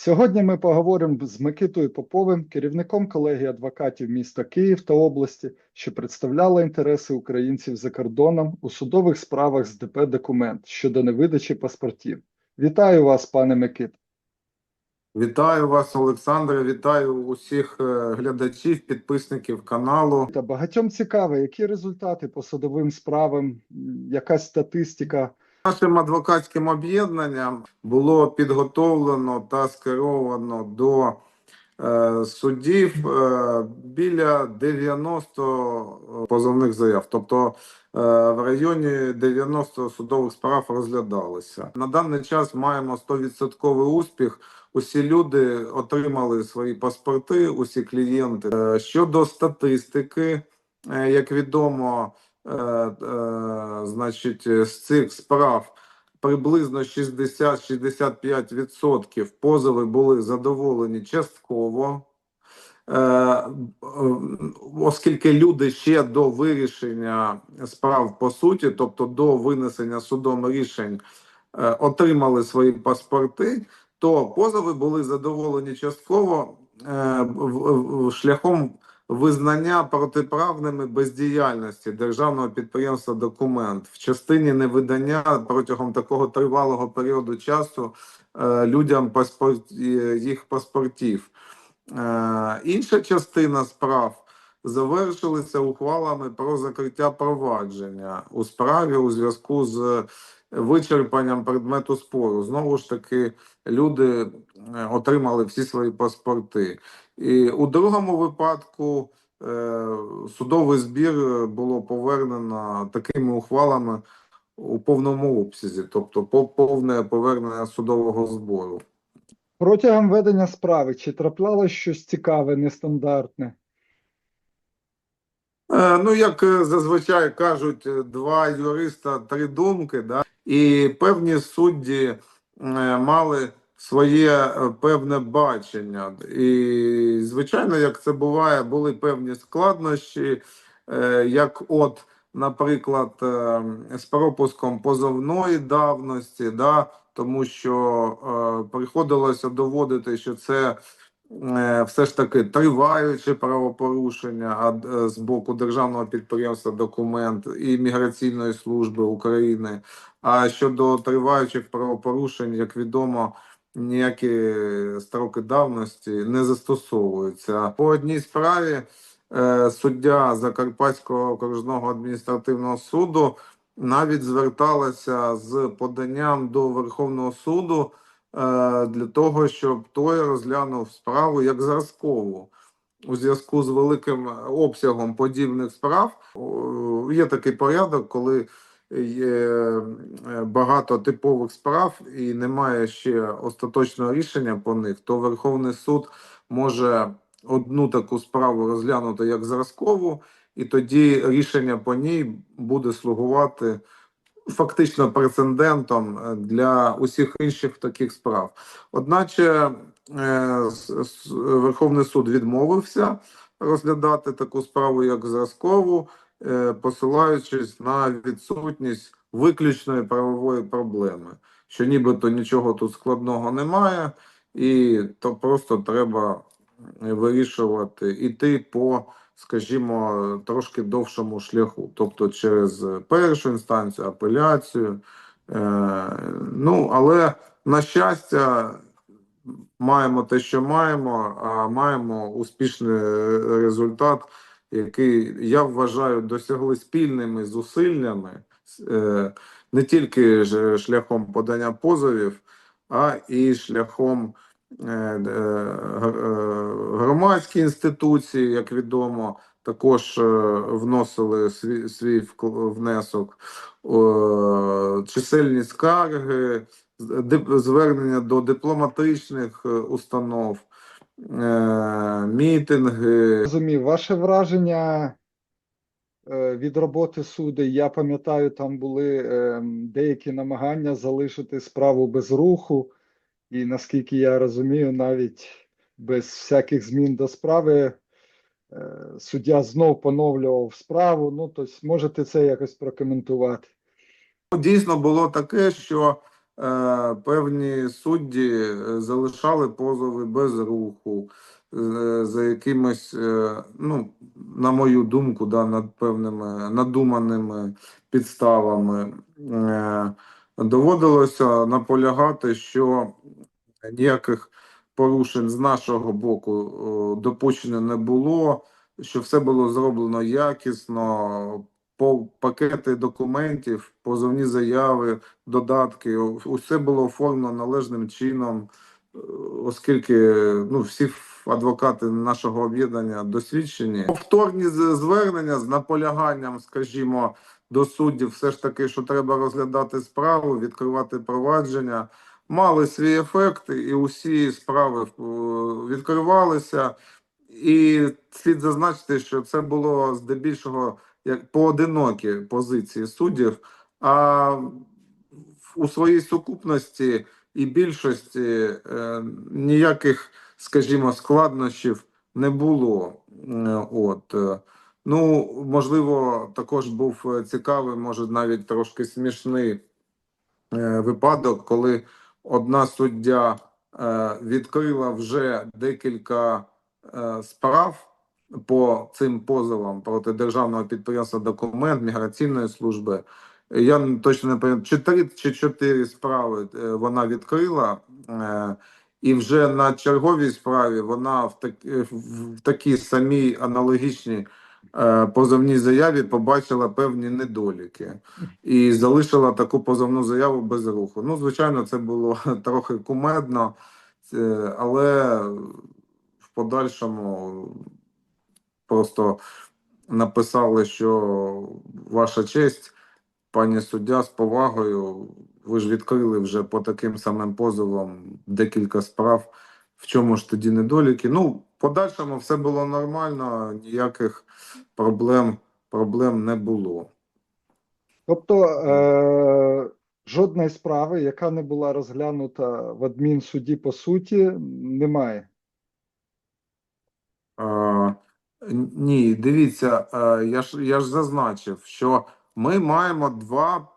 Сьогодні ми поговоримо з Микитою Поповим, керівником колегії адвокатів міста Київ та області, що представляла інтереси українців за кордоном у судових справах з ДП «Документ» щодо невидачі паспортів. Вітаю вас, пане Микит. Вітаю вас, Олександре. Вітаю усіх е, глядачів, підписників каналу. Та багатьом цікаво, які результати по судовим справам, м, якась статистика. Нашим адвокатським об'єднанням було підготовлено та скеровано до е, судів е, біля 90 позовних заяв, тобто е, в районі 90 судових справ розглядалися. На даний час маємо 100% успіх. Усі люди отримали свої паспорти, усі клієнти. Е, Щодо статистики, е, як відомо, е, е, значить, е, з цих справ приблизно 60-65% позови були задоволені частково. Е, е, Оскільки люди ще до вирішення справ по суті, тобто до винесення судом рішень, е, отримали свої паспорти, то позови були задоволені частково е, шляхом визнання протиправними бездіяльності державного підприємства документ в частині невидання протягом такого тривалого періоду часу е, людям паспорт, е, їх паспортів. Е, Інша частина справ завершилися ухвалами про закриття провадження у справі у зв'язку з вичерпанням предмету спору. Знову ж таки, люди отримали всі свої паспорти. І у другому випадку е, судовий збір було повернено такими ухвалами у повному обсязі, тобто повне повернення судового збору. Протягом ведення справи чи траплялось щось цікаве, нестандартне? Е, Ну, як е, зазвичай кажуть, е, два юриста, три думки, да? і певні судді е, мали своє е, певне бачення. І, звичайно, як це буває, були певні складнощі, е, як от, наприклад, е, з пропуском позовної давності, да? тому що приходилося доводити, що це все ж таки триваюче правопорушення а, з боку державного підприємства документ і міграційної служби України. А щодо триваючих правопорушень, як відомо, ніякі строки давності не застосовуються. По одній справі е, суддя Закарпатського окружного адміністративного суду навіть зверталася з поданням до Верховного суду е, для того, щоб той розглянув справу як зразкову. У зв'язку з великим обсягом подібних справ є такий порядок, коли е, багато типових справ і немає ще остаточного рішення по них, то Верховний суд може одну таку справу розглянути як зразкову, і тоді рішення по ній буде слугувати фактично прецедентом е, для усіх інших таких справ. Одначе е, Верховний суд відмовився розглядати таку справу як зразкову, е, посилаючись на відсутність виключної правової проблеми, що нібито нічого тут складного немає, і то просто треба вирішувати іти по, скажімо, трошки довшому шляху, тобто через першу інстанцію, апеляцію. Е, ну, але на щастя, маємо те, що маємо, а маємо успішний результат, який я вважаю досягли спільними зусиллями, е, не тільки шляхом подання позовів, а і шляхом е, е, гр- громадські інституції, як відомо, також вносили свій, свій внесок, чисельні скарги, звернення до дипломатичних установ, мітинги. Розумів, ваше враження е, від роботи суду, я пам'ятаю, там були е, деякі намагання залишити справу без руху, і наскільки я розумію, навіть без всяких змін до справи е, суддя знов поновлював справу. Ну, тобто, можете це якось прокоментувати. Дійсно було таке, що е, певні судді е, залишали позови без руху, е, за якимись, е, ну, на мою думку, да, над певними надуманими підставами. Е, доводилося наполягати, що ніяких порушень з нашого боку допущено не було, що все було зроблено якісно, пакети документів, позовні заяви, додатки, усе було оформлено належним чином, е, оскільки ну, всі адвокати нашого об'єднання досвідчені. Повторні звернення з наполяганням, скажімо, до суддів, все ж таки, що треба розглядати справу, відкривати провадження мали свій ефект, і усі справи е, відкривалися. І слід зазначити, що це було здебільшого як поодинокі позиції суддів, а у своїй сукупності і більшості е, ніяких, скажімо, складнощів не було. Е, От. е, Ну, можливо, також був е, цікавий, може навіть трошки смішний е, випадок, коли одна суддя е, відкрила вже декілька е, справ по цим позовам проти державного підприємства документ міграційної служби. Я точно не пам'ятаю, чи три чи чотири справи е, вона відкрила, е, і вже на черговій справі вона в, так, е, в такій самій аналогічній позовній заяві побачила певні недоліки і залишила таку позовну заяву без руху. Ну, звичайно, це було трохи кумедно, але в подальшому просто написали, що ваша честь, пані суддя, з повагою, ви ж відкрили вже по таким самим позовам декілька справ. В чому ж тоді недоліки? Ну, подальшому все було нормально, ніяких проблем, проблем не було. Тобто е, жодної справи, яка не була розглянута в адмінсуді по суті, немає. Е, ні, дивіться, е, я ж я ж зазначив, що ми маємо два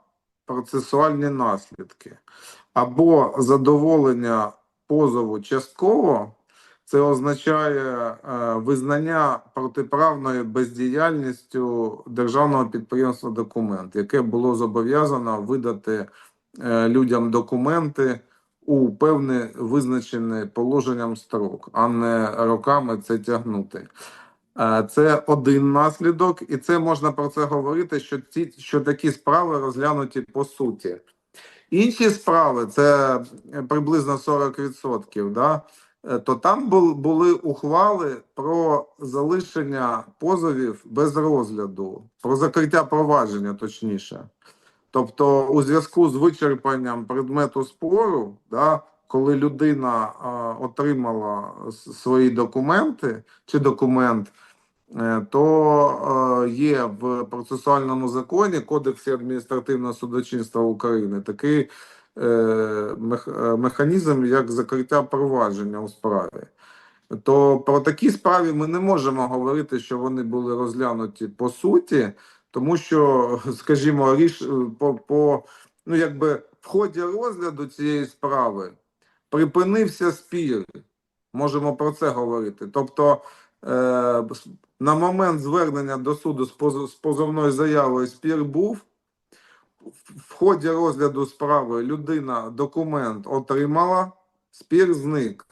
процесуальні наслідки: або задоволення позову частково, це означає е, визнання протиправною бездіяльністю державного підприємства документ, яке було зобов'язано видати е, людям документи у певний визначений положенням строк, а не роками це тягнути. Е, Це один наслідок, і це можна про це говорити, що ці що такі справи розглянуті по суті. Інші справи це е, приблизно 40%, да? е, то там були ухвали про залишення позовів без розгляду, про закриття провадження, точніше. Тобто, у зв'язку з вичерпанням предмету спору, да, коли людина отримала свої документи чи документ, е, то е, є в процесуальному законі Кодексі адміністративного судочинства України такий е, мех- е, механізм, як закриття провадження у справі. То про такі справи ми не можемо говорити, що вони були розглянуті по суті, тому що, скажімо, ріш по, по ну якби в ході розгляду цієї справи припинився спір. Можемо про це говорити. Тобто, е, на момент звернення до суду з, позовною заявою спір був. В- ході розгляду справи людина документ отримала, спір зник.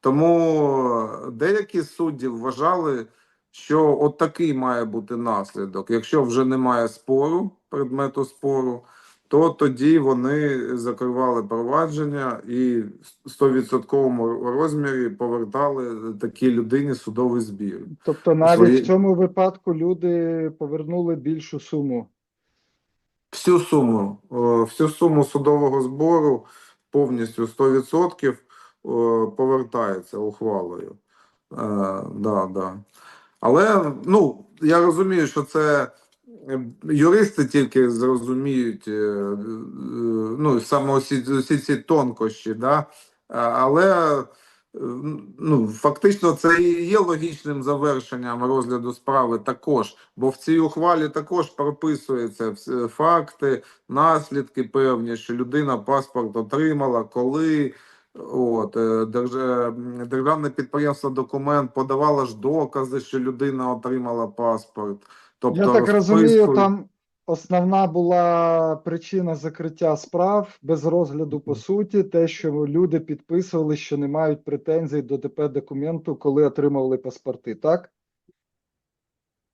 Тому деякі судді вважали, що от такий має бути наслідок. Якщо вже немає спору, предмету спору, то тоді вони закривали провадження і в 100% розмірі повертали такій людині судовий збір. Тобто, навіть Свої- в цьому випадку люди повернули більшу суму. Всю суму, е, всю суму судового збору повністю 100% е, повертається ухвалою. Е, да, да. Але ну, я розумію, що це юристи тільки зрозуміють е, е, ну, саме усі, усі ці тонкощі, да? Е, але ну, фактично, це і є логічним завершенням розгляду справи також, бо в цій ухвалі також прописуються факти, наслідки певні, що людина паспорт отримала, коли. От, е, державне підприємство документ подавало ж докази, що людина отримала паспорт. Тобто Я так розумію, там основна була причина закриття справ без розгляду по суті, те, що люди підписували, що не мають претензій до ДП документу, коли отримували паспорти, так?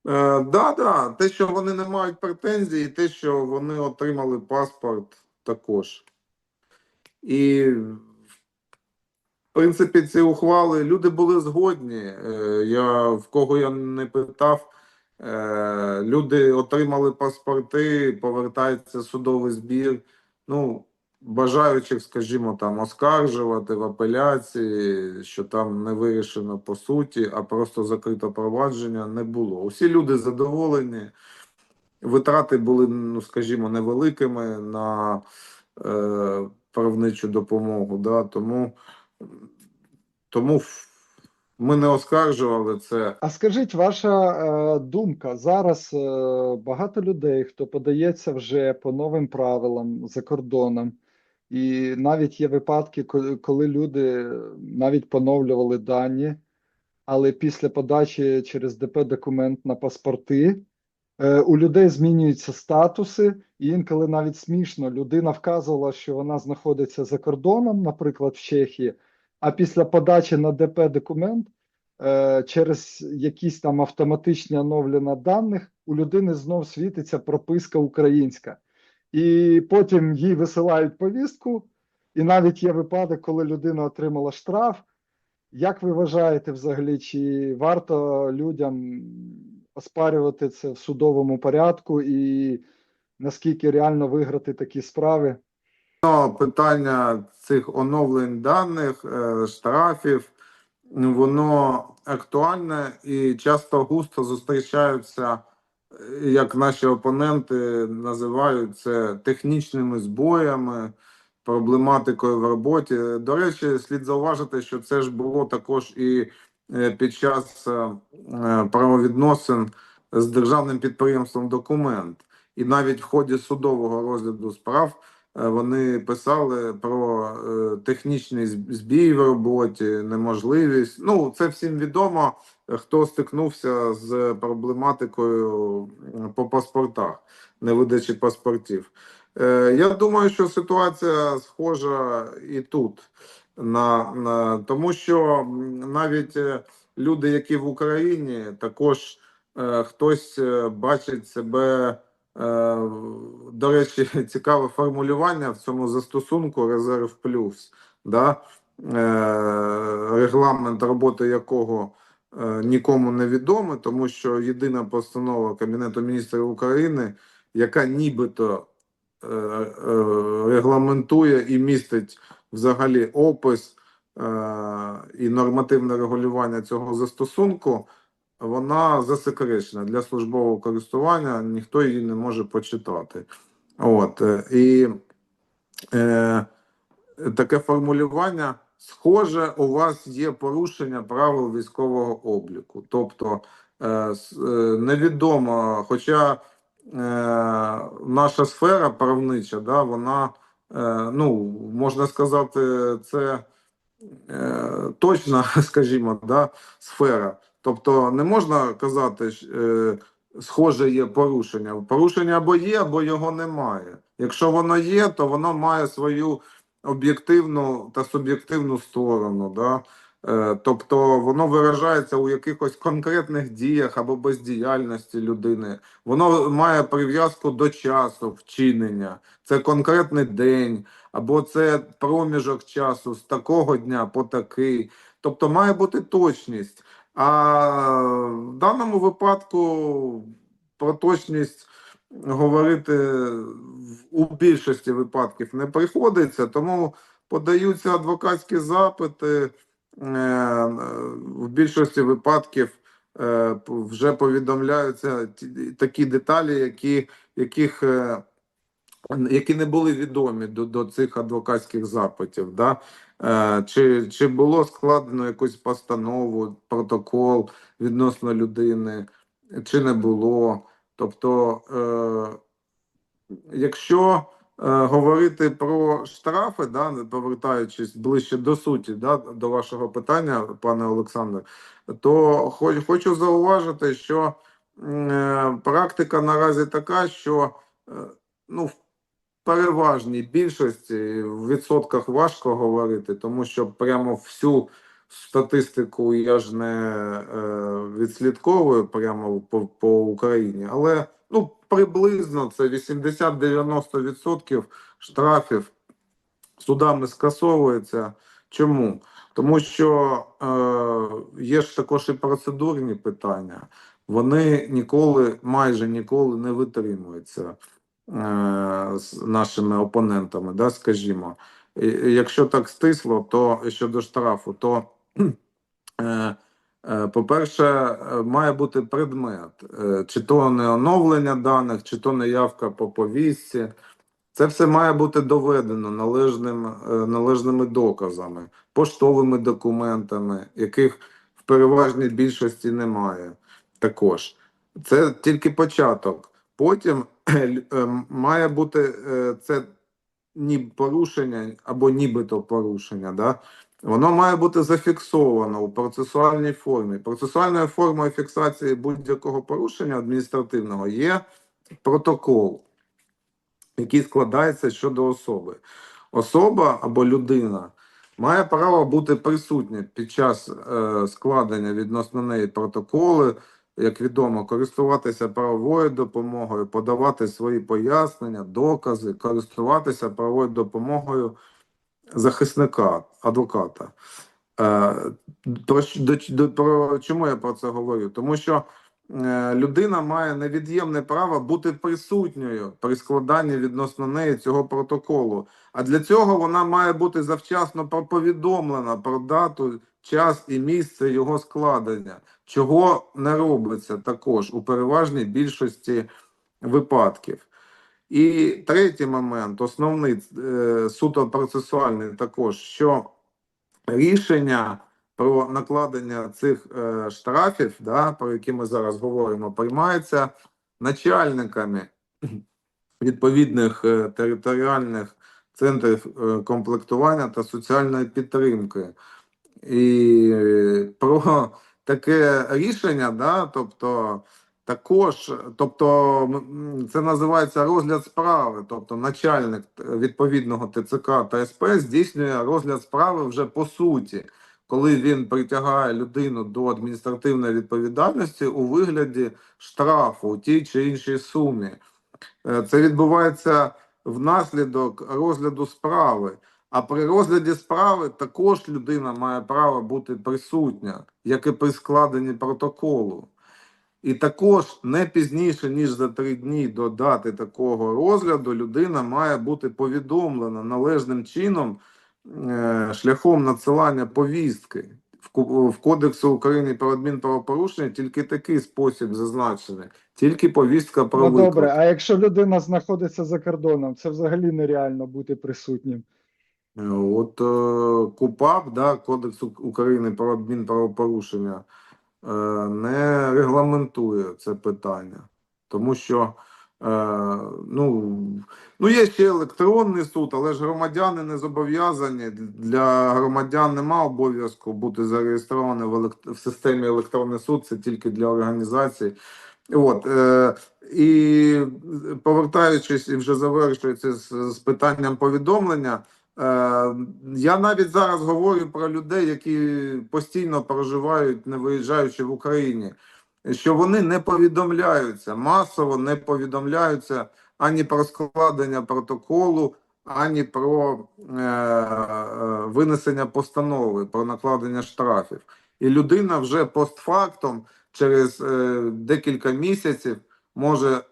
Е, да, да, те, що вони не мають претензій, і те, що вони отримали паспорт також. І, в принципі, ці ухвали люди були згодні. Е, я в кого я не питав, люди отримали паспорти, повертається судовий збір. Ну, бажаючих, скажімо, там оскаржувати в апеляції, що там не вирішено по суті, а просто закрито провадження не було. Усі люди задоволені. Витрати були, ну скажімо, невеликими на е, правничу допомогу. Да? Тому, тому ми не оскаржували це. А скажіть, ваша е, думка зараз е, багато людей, хто подається вже по новим правилам за кордоном, і навіть є випадки, коли люди навіть поновлювали дані, але після подачі через ДП документ на паспорти е, у людей змінюються статуси, і інколи навіть смішно людина вказувала, що вона знаходиться за кордоном, наприклад, в Чехії, а після подачі на ДП документ е, через якісь там автоматичні оновлення даних у людини знов світиться прописка українська. І потім їй висилають повістку, і навіть є випадок, коли людина отримала штраф. Як ви вважаєте взагалі, чи варто людям оспарювати це в судовому порядку, і наскільки реально виграти такі справи? Питання цих оновлень даних, е, штрафів, воно актуальне і часто густо зустрічаються, е, як наші опоненти називають це технічними збоями, проблематикою в роботі. До речі, слід зауважити, що це ж було також і е, під час правовідносин з державним підприємством документ. І навіть в ході судового розгляду справ Вони писали про е, технічний збій в роботі, неможливість. Ну, це всім відомо, е, хто стикнувся з проблематикою по паспортах, невидачі паспортів. Е, Я думаю, що ситуація схожа і тут, на, на, тому що навіть е, люди, які в Україні, також е, хтось е, бачить себе. Е, До речі, цікаве формулювання в цьому застосунку резерв плюс, да? Е, регламент роботи якого е, нікому не відомий, тому що єдина постанова Кабінету міністрів України, яка нібито регламентує і містить взагалі опис і нормативне регулювання цього застосунку, вона засекречена для службового користування, ніхто її не може почитати. От е, і е, таке формулювання схоже, у вас є порушення правил військового обліку. Тобто е, е, невідомо, хоча е, наша сфера правнича, да, вона е, ну можна сказати, це е, точна, скажімо, да, сфера. Тобто не можна казати, що, е, схоже є порушення. Порушення або є, або його немає. Якщо воно є, то воно має свою об'єктивну та суб'єктивну сторону. Да? Е, тобто воно виражається у якихось конкретних діях або бездіяльності людини. Воно має прив'язку до часу вчинення. Це конкретний день, або це проміжок часу з такого дня по такий. Тобто має бути точність. А в даному випадку про точність говорити у більшості випадків не приходиться, тому подаються адвокатські запити. е, В більшості випадків е, вже повідомляються такі деталі, які, яких, е, які не були відомі до, до цих адвокатських запитів. Да? Е, Чи, чи було складено якусь постанову, протокол відносно людини, чи не було. Тобто, е, якщо е, говорити про штрафи, да, повертаючись ближче до суті, да, до вашого питання, пане Олександре, то хоч, хочу зауважити, що практика наразі така, що ну, в переважній більшості в відсотках важко говорити, тому що прямо всю статистику я ж не е, відслідковую прямо по, по Україні, але ну приблизно це 80-90% штрафів судами скасовується. Чому? Тому що е, є ж також і процедурні питання. Вони ніколи, майже ніколи не витримуються з нашими опонентами, да, скажімо. Якщо так стисло, то щодо штрафу, то е, е, по-перше, е, має бути предмет, е, чи то не оновлення даних, чи то не явка по повістці. Це все має бути доведено належним, е, належними доказами, поштовими документами, яких в переважній більшості немає. Також це тільки початок. Потім е, має бути е, це ні порушення або нібито порушення. Да? Воно має бути зафіксовано у процесуальній формі. Процесуальною формою фіксації будь-якого порушення адміністративного є протокол, який складається щодо особи. Особа або людина має право бути присутня під час е, складення відносно неї протоколи, як відомо, користуватися правовою допомогою, подавати свої пояснення, докази, користуватися правовою допомогою захисника, адвоката. Е, про, до, до, про, чому я про це говорю? Тому що е, людина має невід'ємне право бути присутньою при складанні відносно неї цього протоколу. А для цього вона має бути завчасно повідомлена про дату, час і місце його складення, чого не робиться також у переважній більшості випадків. І третій момент, основний е, суто процесуальний, також що рішення про накладення цих е, штрафів, да, про які ми зараз говоримо, приймається начальниками відповідних е, територіальних центрів комплектування та соціальної підтримки. І про таке рішення, да, тобто також, тобто це називається розгляд справи. Тобто начальник відповідного ТЦК та СП здійснює розгляд справи вже по суті, коли він притягає людину до адміністративної відповідальності у вигляді штрафу у тій чи іншій сумі. Е, Це відбувається внаслідок розгляду справи. А при розгляді справи також людина має право бути присутня, як і при складенні протоколу. І також не пізніше, ніж за три дні до дати такого розгляду, людина має бути повідомлена належним чином е, шляхом надсилання повістки. В, ко- Кодексу України про адмінправопорушення тільки такий спосіб зазначений, тільки повістка про Ну виклик. добре, а якщо людина знаходиться за кордоном, це взагалі нереально бути присутнім. Е, От е, КУПАП, да, Кодекс України про адмінправопорушення, е, не регламентує це питання, тому що ну, ну є ще електронний суд, але ж громадяни не зобов'язані. Для громадян нема обов'язку бути зареєстрованим в, елект... в системі електронний суд, це тільки для організацій. От, е, і повертаючись і вже завершується з, з питанням повідомлення. Е, я навіть зараз говорю про людей, які постійно проживають, не виїжджаючи в Україні, що вони не повідомляються, масово не повідомляються ані про складення протоколу, ані про е, е, винесення постанови, про накладення штрафів. І людина вже постфактом через е, декілька місяців може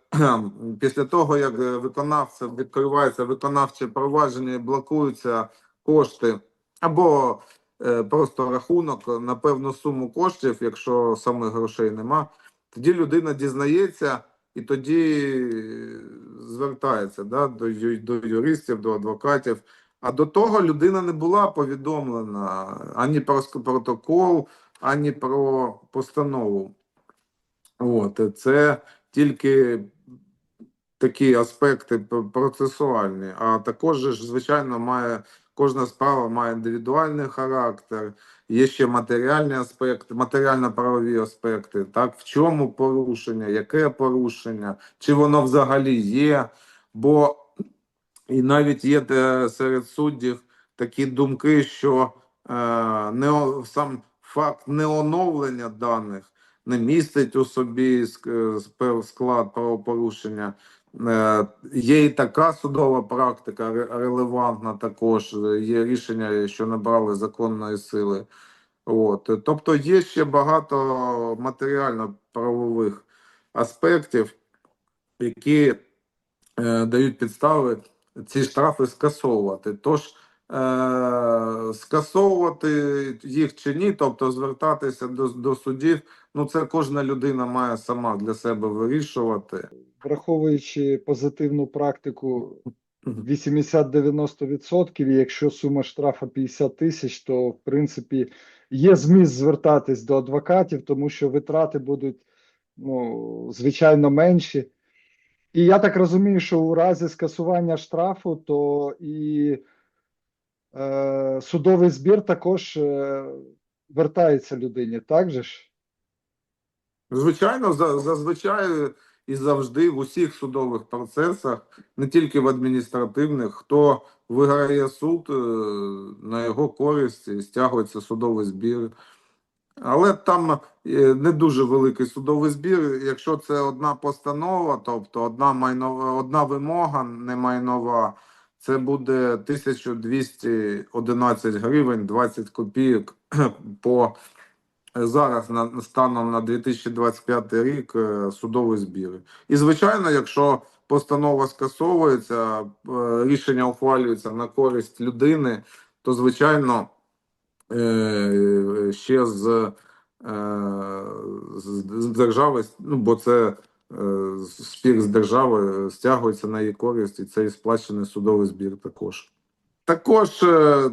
після того, як е, виконавця відкривається виконавче провадження блокуються кошти, або е, просто рахунок на певну суму коштів, якщо самих грошей нема, тоді людина дізнається і тоді е, звертається да, до, до юристів, до адвокатів. А до того людина не була повідомлена ані про протокол, ані про постанову. От, це тільки такі аспекти процесуальні, а також, звичайно, має кожна справа має індивідуальний характер, є ще матеріальні аспекти, матеріально-правові аспекти. Так, в чому порушення, яке порушення, чи воно взагалі є. Бо і навіть є серед суддів такі думки, що е, не, сам факт неоновлення даних не містить у собі е, склад правопорушення. Е, Є і така судова практика релевантна також. е, Є рішення, що набрали законної сили. От. Тобто є ще багато матеріально-правових аспектів, які е, дають підстави ці штрафи скасовувати. Тож скасовувати їх чи ні, тобто звертатися до, до судів, ну це кожна людина має сама для себе вирішувати. Враховуючи позитивну практику Мгм. 80-90%, якщо сума штрафа 50 тисяч, то в принципі є зміст звертатись до адвокатів, тому що витрати будуть ну, звичайно менші. І я так розумію, що у разі скасування штрафу, то і е, судовий збір також е, вертається людині, так же ж? Звичайно, зазвичай і завжди в усіх судових процесах, не тільки в адміністративних, хто виграє суд, е, на його користь стягується судовий збір. Але там е, не дуже великий судовий збір. Якщо це одна постанова, тобто одна майнова, одна вимога не майнова, це буде 1211 гривень 20 копійок по зараз на станом на 2025 рік е, судовий збір. І звичайно, якщо постанова скасовується, е, рішення ухвалюється на користь людини, то звичайно е, ще з, з, держави, ну бо це спір з держави стягується на її користь, і цей сплачений судовий збір також. Також е,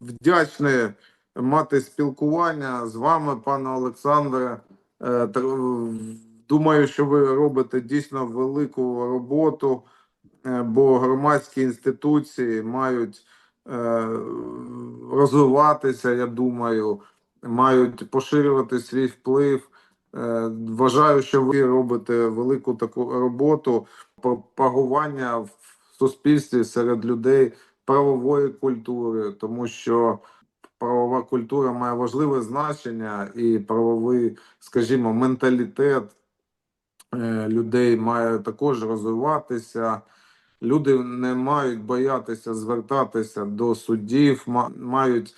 вдячний мати спілкування з вами, пане Олександре. Е, Думаю, що ви робите дійсно велику роботу, е, бо громадські інституції мають е, розвиватися, я думаю, мають поширювати свій вплив. Е, Вважаю, що ви робите велику таку роботу пропагування в суспільстві серед людей правової культури, тому що правова культура має важливе значення, і правовий, скажімо, менталітет е, людей має також розвиватися. Люди не мають боятися звертатися до суддів, ма- мають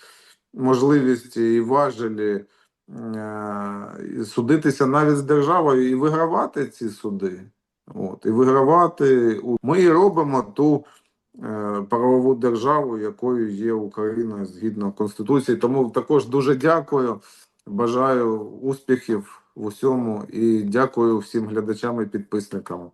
можливість і важелі судитися навіть з державою і вигравати ці суди. От, і вигравати. Ми робимо ту е, правову державу, якою є Україна згідно Конституції. Тому також дуже дякую. Бажаю успіхів в усьому і дякую всім глядачам і підписникам.